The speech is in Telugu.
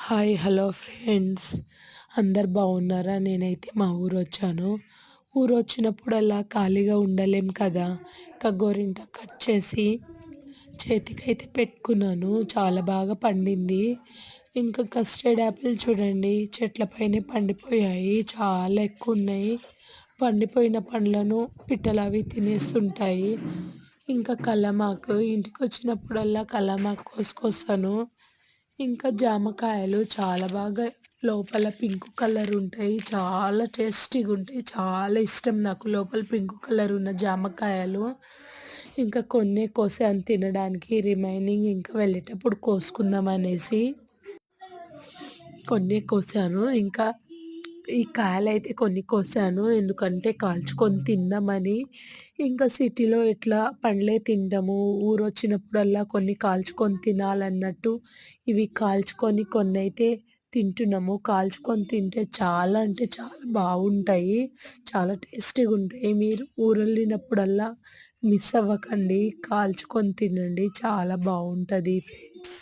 Hi hello friends. అందరు బాగున్నారా? నేనైతే మా ఊరు వచ్చాను ఊరు వచ్చినప్పుడల్లా ఖాళీగా ఉండలేం కదా. ఇంకా గోరింట కట్ చేసి చేతికైతే పెట్టుకున్నాను. చాలా బాగా పండింది. ఇంకా కస్టర్డ్ యాపిల్ చూడండి. చెట్లపైనే పండిపోయాయి. చాలా ఎక్కువ ఉన్నాయి పండిపోయిన పండ్లను పిట్టలు అవి తినేస్తుంటాయి. ఇంకా కలమాకు ఇంటికి వచ్చినప్పుడల్లా కలమాకు కోసుకొస్తాను. ఇంకా జామకాయలు చాలా బాగా లోపల పింక్ కలర్ ఉంటాయి. చాలా టేస్టీగా ఉంటాయి. చాలా ఇష్టం నాకు లోపల పింక్ కలర్ ఉన్న జామకాయలు. ఇంకా కొన్ని కోసాను తినడానికి రిమైనింగ్ ఇంకా వెళ్ళేటప్పుడు కోసుకుందాం అనేసి కొన్ని కోసాను. ఇంకా ఈ కాయలు అయితే కొన్ని కోసాను. ఎందుకంటే కాల్చుకొని తిందామని. ఇంకా సిటీలో ఎట్లా పండ్లే తింటాము. ఊరు వచ్చినప్పుడల్లా కొన్ని కాల్చుకొని తినాలన్నట్టు ఇవి కాల్చుకొని కొన్ని అయితే తింటున్నాము. కాల్చుకొని తింటే చాలా అంటే చాలా బాగుంటాయి చాలా టేస్టీగా ఉంటాయి మీరు ఊరు వెళ్ళినప్పుడల్లా మిస్ అవ్వకండి. కాల్చుకొని తినండి. చాలా బాగుంటుంది ఫ్రెండ్స్